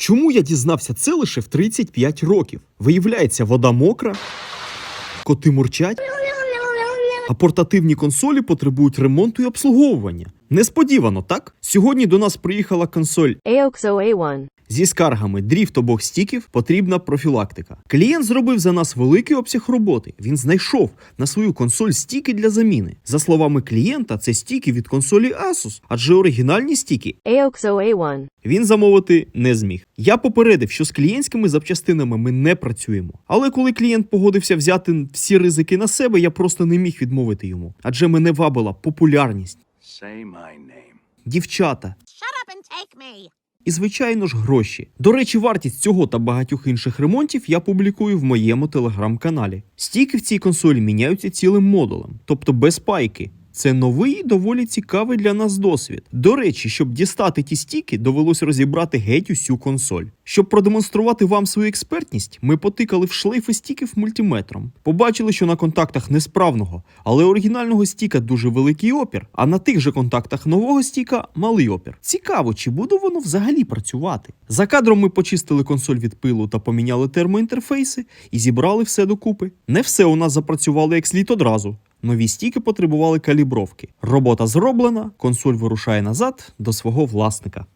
Чому я дізнався це лише в 35 років? Виявляється, вода мокра, коти мурчать, а портативні консолі потребують ремонту і обслуговування. Несподівано, так? Сьогодні до нас приїхала консоль AOXO A1. Зі скаргами дріфт обох стіків потрібна профілактика. Клієнт зробив за нас великий обсяг роботи. Він знайшов на свою консоль стіки для заміни. За словами клієнта, це стіки від консолі Asus, адже оригінальні стіки AOXO A1. він замовити не зміг. Я попередив, що з клієнтськими запчастинами ми не працюємо. Але коли клієнт погодився взяти всі ризики на себе, я просто не міг відмовити йому, адже мене вабила популярність, Say my name. дівчата. Shut up and take me. І, звичайно ж, гроші. До речі, вартість цього та багатьох інших ремонтів я публікую в моєму телеграм-каналі. Стійки в цій консолі міняються цілим модулем, тобто без пайки. Це новий і доволі цікавий для нас досвід. До речі, щоб дістати ті стіки, довелось розібрати геть усю консоль. Щоб продемонструвати вам свою експертність, ми потикали в шлейфи стіків мультиметром. Побачили, що на контактах несправного, але оригінального стіка дуже великий опір, а на тих же контактах нового стіка малий опір. Цікаво, чи буде воно взагалі працювати. За кадром ми почистили консоль від пилу та поміняли термоінтерфейси і зібрали все докупи. Не все у нас запрацювало як слід одразу. Нові стіки потребували калібровки. Робота зроблена, консоль вирушає назад до свого власника.